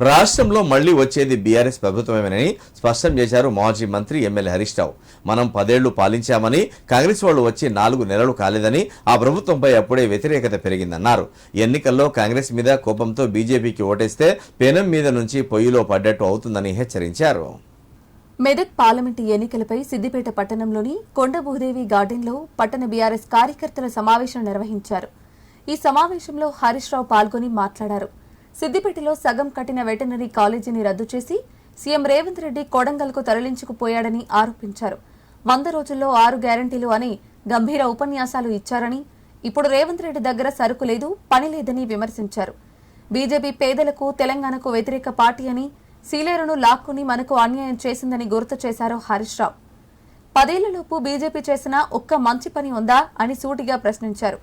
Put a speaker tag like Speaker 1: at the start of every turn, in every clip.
Speaker 1: రాష్ట్రంలో మళ్ళీ వచ్చేది బీఆర్ఎస్ ప్రభుత్వమేనని స్పష్టం చేశారు మాజీ మంత్రి ఎమ్మెల్యే హరీష్ రావు. మనం పదేళ్ళు పాలించామని కాంగ్రెస్ వాళ్ళు వచ్చి నాలుగు నెలలు కాలేదని ఆ ప్రభుత్వంపై అప్పుడే వ్యతిరేకత పెరిగిందన్నారు. ఎన్నికల్లో కాంగ్రెస్ మీద కోపంతో బీజేపీకి ఓటేస్తే పెనం మీద నుంచి పొయ్యిలో పడ్డట్టు అవుతుందని హెచ్చరించారు.
Speaker 2: మెదక్ పార్లమెంటు ఎన్నికలపై సిద్దిపేట పట్టణంలోని కొండభూదేవి గార్డెన్లో పట్టణ బీఆర్ఎస్ కార్యకర్తల సమావేశం నిర్వహించారు. ఈ సమావేశంలో హరీష్ రావు పాల్గొని మాట్లాడారు. సిద్దిపేటలో సగం కట్టిన వెటనరీ కాలేజీని రద్దు చేసి సీఎం రేవంత్ రెడ్డి కొడంగల్కు తరలించుకుపోయాడని ఆరోపించారు. వంద రోజుల్లో ఆరు గ్యారంటీలు అని గంభీర ఉపన్యాసాలు ఇచ్చారని ఇప్పుడు రేవంత్ రెడ్డి దగ్గర సరుకు లేదు పని లేదని విమర్శించారు. బీజేపీ పేదలకు తెలంగాణకు వ్యతిరేక పార్టీ అని సీలేరును లాక్కుని మనకు అన్యాయం చేసిందని గుర్తు చేశారు హరీష్ రావు. పదేళ్ళలోపు బీజేపీ చేసిన ఒక్క మంచి పని ఉందా అని సూటిగా ప్రశ్నించారు.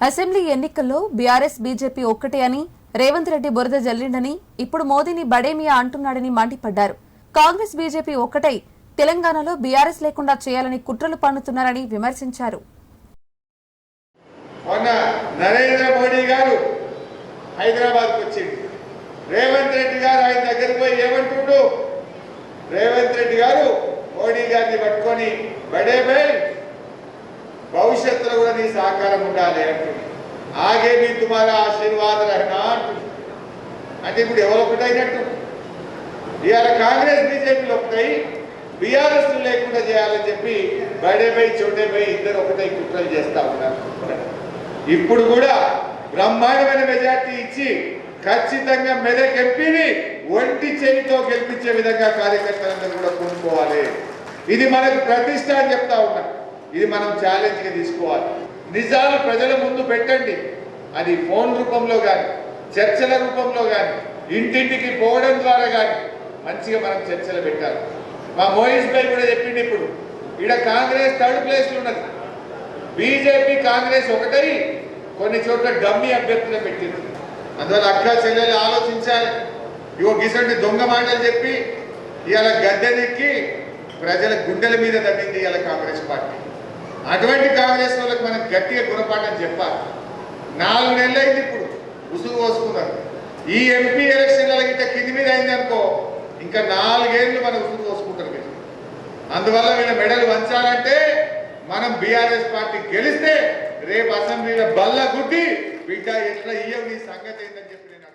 Speaker 2: అసెంబ్లీ ఎన్నికల్లో బీఆర్ఎస్ బీజేపీ ఒక్కటే అని రేవంత్ రెడ్డి బురద జల్లిండని ఇప్పుడు మోదీని బడేమియా అంటున్నాడని మండిపడ్డారు. కాంగ్రెస్ బీజేపీ ఒక్కటై తెలంగాణలో బీఆర్ఎస్ లేకుండా చేయాలని కుట్రలు పన్నుతున్నారని విమర్శించారు.
Speaker 3: మొన్న నరేంద్ర మోడీ గారు హైదరాబాద్కి వచ్చిండు. రేవంత్ రెడ్డి గారు ఆయన దగ్గరికి పోయి ఏమంటుండు? రేవంత్ రెడ్డి గారు మోడీ గారిని పట్టుకొని బడే బేల్ భవిష్యత్తులో కూడా నీ సహకారం ఉండాలి అంటుండు. ఆగే మీ తుమారా ఆశీర్వాద రహనా అంటే. ఇప్పుడు ఎవరు ఒకటైనట్టు? ఇవాళ కాంగ్రెస్ బీజేపీలు ఒకటై బీఆర్ఎస్ లేకుండా చేయాలని చెప్పి బడే బై చోటే బై ఇద్దరు ఒకటై కుట్రలు చేస్తా ఉన్నారు. ఇప్పుడు కూడా బ్రహ్మాండమైన మెజార్టీ ఇచ్చి ఖచ్చితంగా మెదక్ ఎంపీని ఒంటి చెవితో గెలిపించే విధంగా కార్యకర్తలందరూ కూడా కొనుక్కోవాలి ఇది మనకు ప్రతిష్ట అని చెప్తా ఉన్నా ఇది మనం ఛాలెంజ్గా తీసుకోవాలి. నిజాలు ప్రజల ముందు పెట్టండి. అది ఫోన్ రూపంలో కానీ చర్చల రూపంలో కానీ ఇంటింటికి పోవడం ద్వారా కానీ మంచిగా మనం చర్చలు పెట్టాలి. మా మోయిస్ భాయ్ కూడా చెప్పింది ఇప్పుడు. ఈడ కాంగ్రెస్ థర్డ్ ప్లేస్లో ఉన్నది. బీజేపీ కాంగ్రెస్ ఒకటై కొన్ని చోట్ల డమ్మీ అభ్యర్థులు పెట్టింది. అందువల్ల అక్క చెల్లెలు ఆలోచించాలి. ఇవో గిసంటి దొంగ మాటలు చెప్పి ఇవాళ గద్దెనెక్కి ప్రజల గుండెల మీద తగ్గింది ఇవాళ కాంగ్రెస్ పార్టీ. అటువంటి కాంగ్రెస్ వాళ్ళకి మనం గట్టిగా గుణపాఠం చెప్పాలి. నాలుగు నెలలు అయింది ఇప్పుడు. ఉసుగు పోసుకున్నారు. ఈ ఎంపీ ఎలక్షన్ల ఇంత కింది మీద అయింది అనుకో ఇంకా నాలుగేళ్ళు మనం ఉసుగు పోసుకుంటారు మీరు అందువల్ల వీళ్ళ మెడలు వంచాలంటే మనం బీఆర్ఎస్ పార్టీ గెలిస్తే రేపు అసెంబ్లీలో బల్ల గుడ్డి బిడ్డ ఎట్లా ఇయ్యవు నీ సంగతి ఏంటని చెప్పి నేను